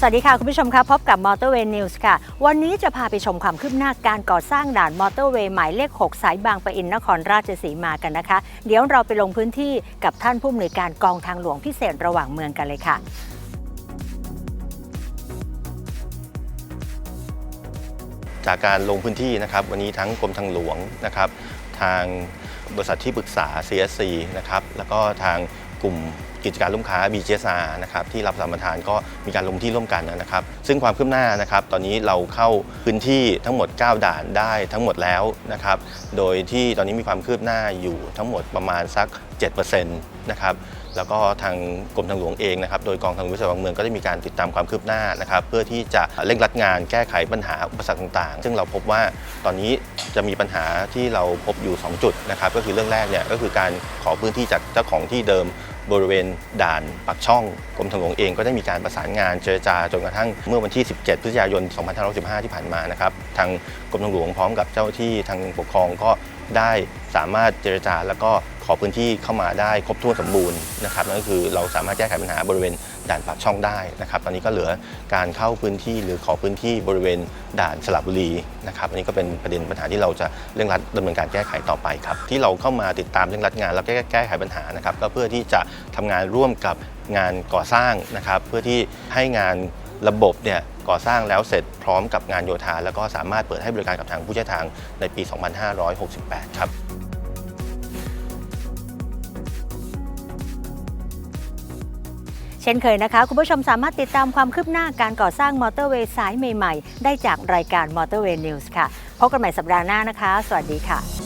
สวัสดีค่ะ คุณผู้ชมคะพบกับ Motorway News ค่ะ วันนี้จะพาไปชมความคืบหน้าการก่อสร้างด่านมอเตอร์เวย์หมายเลข 6 สายบางปะอินนครราชสีมากันนะคะ เดี๋ยวเราไปลงพื้นที่กับท่านผู้อำนวยการกองทางหลวงพิเศษระหว่างเมืองกันเลยค่ะจากการลงพื้นที่นะครับวันนี้ทั้งกรมทางหลวงนะครับทางบริษัทที่ปรึกษา CSC นะครับแล้วก็ทางกลุ่มกิจการลูกค้า BGSR นะครับที่รับสัมปทานก็มีการลงที่ร่วมกันนะครับ ซึ่งความคืบหน้านะครับ ตอนนี้เราเข้าพื้นที่ทั้งหมด 9 ด่านได้ทั้งหมดแล้วนะครับ โดยที่ตอนนี้มีความคืบหน้าอยู่ทั้งหมดประมาณสัก 7%นะครับแล้วก็ทางกรมทางหลวงเองนะครับ โดยกองทางหลวงวิศวกรรมเมืองก็ได้มีการติดตามความคืบหน้านะครับ เพื่อที่จะเร่งรัดงานแก้ไขปัญหาอุปสรรคต่างๆ ซึ่งเราพบว่าตอนนี้จะมีปัญหาที่เราพบอยู่ 2 จุดนะครับ ก็คือเรื่องแรกเนี่ยก็คือการขอพื้นที่จากเจ้าของที่เดิม บริเวณด่านปักช่องกรมทางหลวงเองก็ได้มีการประสานงานเจรจาจนกระทั่งเมื่อวันที่ 17 พฤศจิกายน 2515 ที่ผ่านมานะครับทางกรมทางหลวงพร้อมกับเจ้าที่ทางปกครองก็ได้สามารถเจรจาแล้วก็ อพื้นที่เข้ามาได้ครบถ้วนสมบูรณ์นะครับนั่นก็คือเราสามารถแก้ไขปัญหาบริเวณด่านปากช่องได้นะครับตอนนี้ก็เหลือการเข้าพื้นที่หรือขอพื้นที่บริเวณด่านสระบุรีนะครับอันนี้ก็เป็นประเด็นปัญหาที่เราจะเร่งรัดดำเนินการแก้ไขต่อไปครับที่เราเข้ามาติดตามเร่งรัดงานแล้วแก้แก้ไขปัญหานะครับก็เพื่อที่จะทำงานร่วมกับงานก่อสร้างนะครับเพื่อที่ให้งานระบบเนี่ยก่อสร้างแล้วเสร็จพร้อมกับงานโยธา แล้วก็สามารถเปิดให้บริการกับทางผู้ใช้ทางในปี 2568 ครับ ช่นเคยนะคะ คุณผู้ชมสามารถติดตามความคืบหน้าการก่อสร้างมอเตอร์เวย์สายใหม่ ๆ ได้จากรายการ Motorway News ค่ะ พบกันใหม่สัปดาห์หน้านะคะ สวัสดีค่ะ